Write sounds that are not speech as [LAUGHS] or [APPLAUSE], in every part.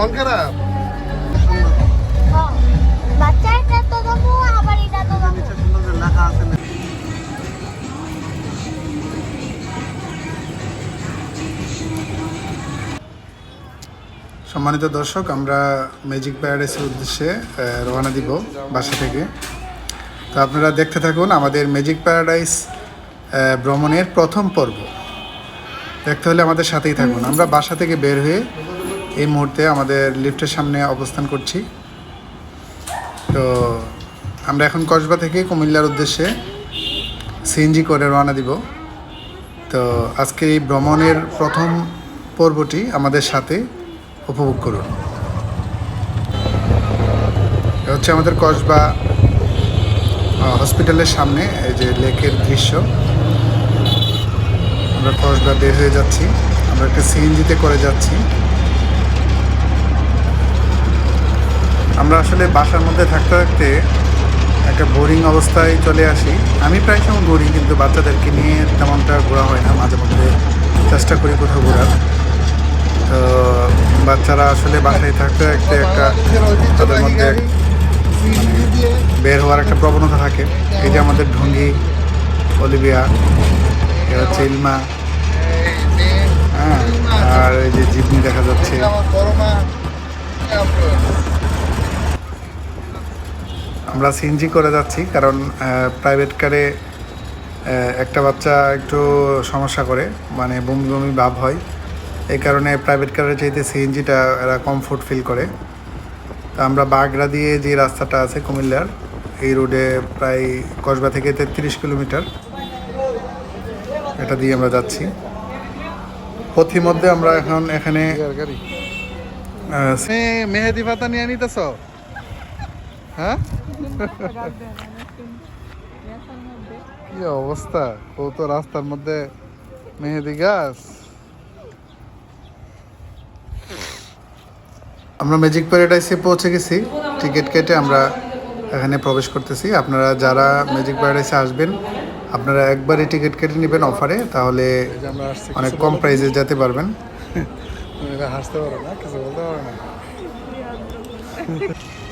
মন খারাপ? না? সম্মানিত দর্শক আমরা ম্যাজিক প্যারাডাইসের উদ্দেশ্যে রওনা দিব বাসা থেকে। তো আপনারা দেখতে থাকুন আমাদের ম্যাজিক প্যারাডাইস ভ্রমণের প্রথম পর্ব। দেখতে হলে আমাদের সাথেই থাকুন। আমরা বাসা থেকে বের হয়ে এই মুহূর্তে আমাদের লিফটের সামনে অবস্থান করছি। তো আমরা এখন কসবা থেকে কুমিল্লার উদ্দেশ্যে সিএনজি করে রওনা দিব। তো আজকের এই ভ্রমণের প্রথম পর্বটি আমাদের সাথে উপভোগ করুন। হচ্ছে আমাদের কসবা হসপিটালের সামনে, এই যে লেকের দৃশ্য। আমরা কসবা বের হয়ে যাচ্ছি। আমরা একটা সিএনজিতে করে যাচ্ছি। আমরা আসলে বাসার মধ্যে থাকতে থাকতে একটা বোরিং অবস্থায় চলে আসি। আমি প্রায় সময় ঘুরি কিন্তু বাচ্চাদেরকে নিয়ে তেমনটা ঘোরা হয় না, মাঝে মধ্যে চেষ্টা করি কোথাও ঘোরার। তো বাচ্চারা আসলে বাসায় থাকতে থাকতে একটা তাদের মধ্যে বের হওয়ার একটা প্রবণতা থাকে। এই যে আমাদের ঢঙ্গি, অলিভিয়া হচ্ছে ইলমা হ্যাঁ আর এই যে জিপনি দেখা যাচ্ছে। আমরা সিএনজি করে যাচ্ছি, কারণ প্রাইভেট কারে একটা বাচ্চা একটু সমস্যা করে মানে বমি বমি ভাব হয়। এই কারণে প্রাইভেট কারের চাইতে সিএনজিটা এরা কমফোর্ট ফিল করে। তো আমরা বাগড়া দিয়ে যে রাস্তাটা আছে কুমিল্লার, এই রোডে প্রায় কসবা থেকে তেত্রিশ কিলোমিটার, এটা দিয়ে আমরা যাচ্ছি। পথিমধ্যে আমরা এখন এখানে মেহেদি পাতা নিয়ে নিতেছ হ্যাঁ? কি অবস্থা? ও তো রাস্তার মধ্যে মেহেদি গাছ? আমরা ম্যাজিক প্যারাডাইসে পৌঁছে গেছি। টিকিট কেটে আমরা এখানে প্রবেশ করতেছি। আপনারা যারা ম্যাজিক প্যারাডাইসে আসবেন আপনারা একবারই টিকিট কেটে নেবেন অফারে তাহলে অনেক কম প্রাইসে যেতে পারবেন। [LAUGHS] হাসতে পারো না কিছু বলতে পারো না। [LAUGHS]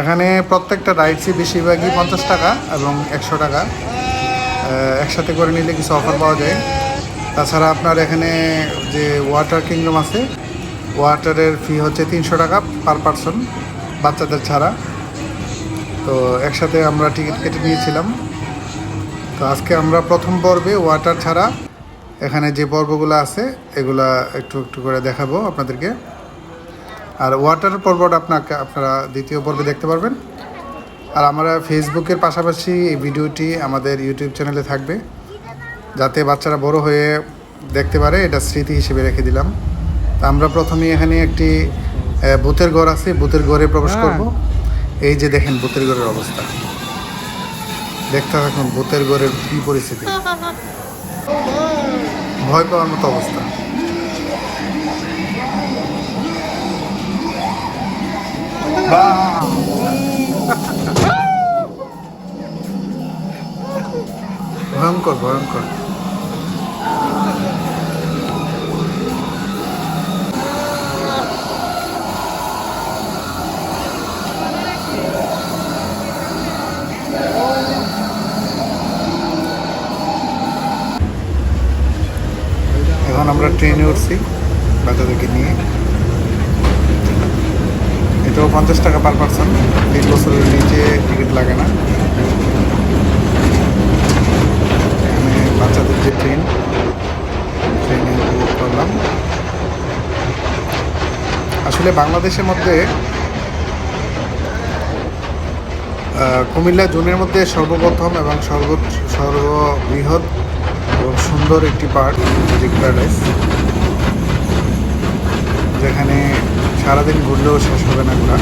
এখানে প্রত্যেকটা রাইডসই বেশিরভাগই পঞ্চাশ টাকা এবং একশো টাকা। একসাথে করে নিলে কিছু অফার পাওয়া যায়। তাছাড়া আপনার এখানে যে ওয়াটার কিংডম আছে ওয়াটারের ফি হচ্ছে তিনশো টাকা পার পারসন বাচ্চাদের ছাড়া। তো একসাথে আমরা টিকিট কেটে নিয়েছিলাম। তো আজকে আমরা প্রথম পর্বে ওয়াটার ছাড়া এখানে যে পর্বগুলো আছে, এগুলা একটু একটু করে দেখাবো আপনাদেরকে। আর ওয়াটার পর্বটা আপনাকে আপনারা দ্বিতীয় পর্বে দেখতে পারবেন। আর আমরা ফেসবুকের পাশাপাশি এই ভিডিওটি আমাদের ইউটিউব চ্যানেলে থাকবে যাতে বাচ্চারা বড় হয়ে দেখতে পারে এটা স্মৃতি হিসেবে রেখে দিলাম। তা আমরা প্রথমে এখানে একটি বুথের ঘর আছে বুথের ঘরে প্রবেশ করব। এই যে দেখেন বুথের ঘরের অবস্থা। দেখতে থাকুন ভূতের ঘরের কী পরিস্থিতি। [LAUGHS] ভয় পাওয়ার মতো অবস্থা। ভয়ঙ্কর ভয়ঙ্কর এখন আমরা ট্রেনে উঠছি বাচ্চাদেরকে নিয়ে। এটাও পঞ্চাশ টাকা পার পার্সন তিন বছরের নিচে টিকিট লাগে না। এখানে বাচ্চাদের যে ট্রেন ট্রেনে উপভোগ করলাম। আসলে বাংলাদেশের মধ্যে কুমিল্লা জোনের মধ্যে সর্বপ্রথম এবং সর্ব সর্ববৃহৎ এবং সুন্দর একটি পার্ক ম্যাজিক প্যারাডাইস যেখানে সারাদিন ঘুরলেও শেষ হবে না ঘোরা।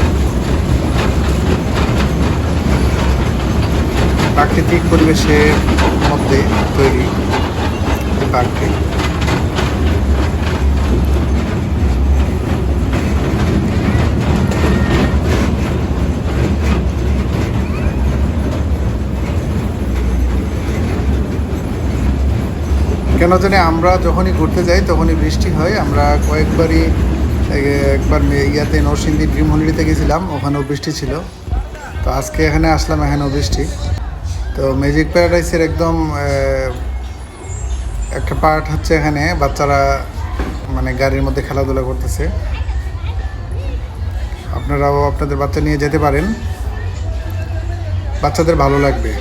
প্রাকৃতিক পরিবেশের মধ্যে তৈরি পার্কটি। কেন জানি আমরা যখনই ঘুরতে যাই, তখনই বৃষ্টি হয়। আমরা কয়েকবারই একবার ইয়াতে নরসিংদী ড্রিম হলিডেতে গেছিলাম, ওখানেও বৃষ্টি ছিল। তো আজকে এখানে আসলাম, এখানেও বৃষ্টি। তো ম্যাজিক প্যারাডাইসের একদম একটা পার্ট হচ্ছে এখানে বাচ্চারা মানে গাড়ির মধ্যে খেলাধুলা করতেছে। আপনারাও আপনাদের বাচ্চা নিয়ে যেতে পারেন। বাচ্চাদের ভালো লাগবে।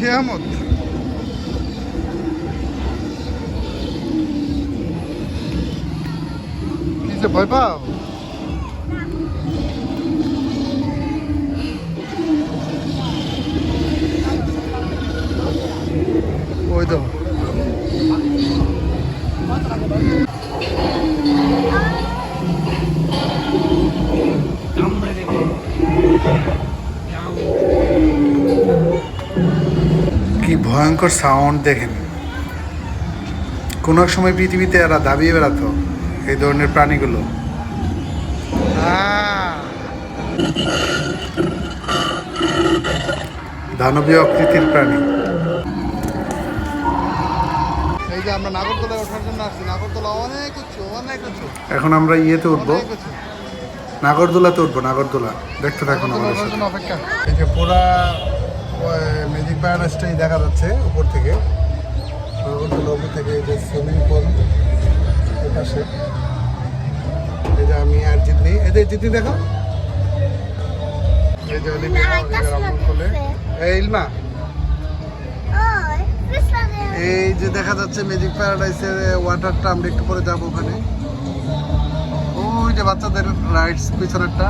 কেয়ামত কিসে ভয় পাও? কি ভয়ঙ্কর সাউন্ড দেখেন। কোনো এক সময় পৃথিবীতে এরা দাবিয়ে বেড়াতো এই ধরনের প্রাণীগুলো! দানবীয় আকৃতির প্রাণী। এই যে আমরা নাগরদোলায় ওঠার জন্য আসছি নাগরদোলা অনেক উঁচু অনেক উঁচু। এখন আমরা ইয়েতে উঠবো। নাগরদোলাতে উঠবো নাগরদোলা। দেখতে থাকুন আমাদের সাথে। অপেক্ষা। এই যে পুরা ম্যাজিক প্যারাডাইসটাই দেখা যাচ্ছে উপর থেকে। উপর থেকে যে সুইমিং পুল পাশে। এই যে আমি আর জিতনি। এই যে জিতনি দেখো। এই যে এটা এই ইলমা। এই যে দেখা যাচ্ছে ম্যাজিক প্যারাডাইসের ওয়াটারটা আমরা একটু পরে যাব ওখানে। ওই যে বাচ্চাদের রাইডস পিছনেরটা।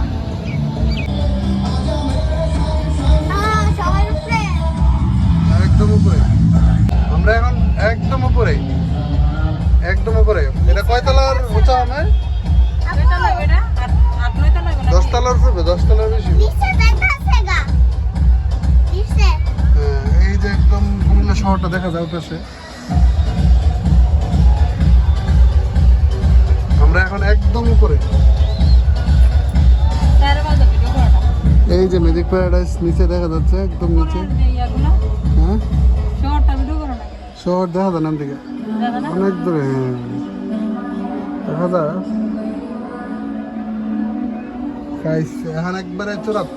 উপরে। আমরা এখন একদম উপরে। একদম উপরে। এটা কয় তলার উঁচা হবে? দশ তলার উপরে দশ তলার বেশি। হ্যাঁ, এই যে একদম কুমিল্লা শহরটা দেখা যায় পাশে। আমরা এখন একদম উপরে। এই যে ম্যাজিক প্যারাডাইস নিচে দেখা যাচ্ছে একদম নিচে। হ্যাঁ? শহর দেখা যায় নাম দিকে অনেক দূরে হ্যাঁ। দেখা যায়। খাইছে এখন একবারে চোরাত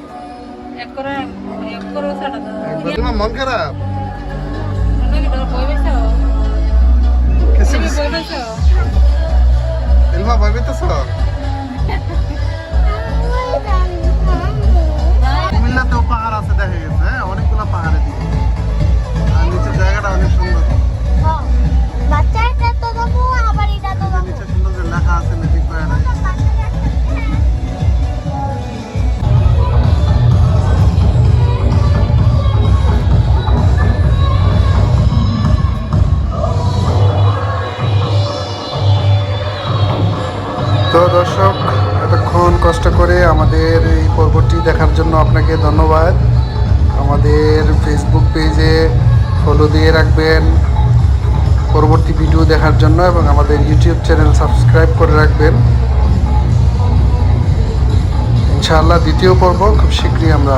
একবার মন খারাপ? আমাদের এই পর্বটি দেখার জন্য আপনাকে ধন্যবাদ। আমাদের ফেসবুক পেজে ফলো দিয়ে রাখবেন, পরবর্তী ভিডিও দেখার জন্য এবং আমাদের ইউটিউব চ্যানেল সাবস্ক্রাইব করে রাখবেন। ইনশাআল্লাহ দ্বিতীয় পর্ব খুব শীঘ্রই আমরা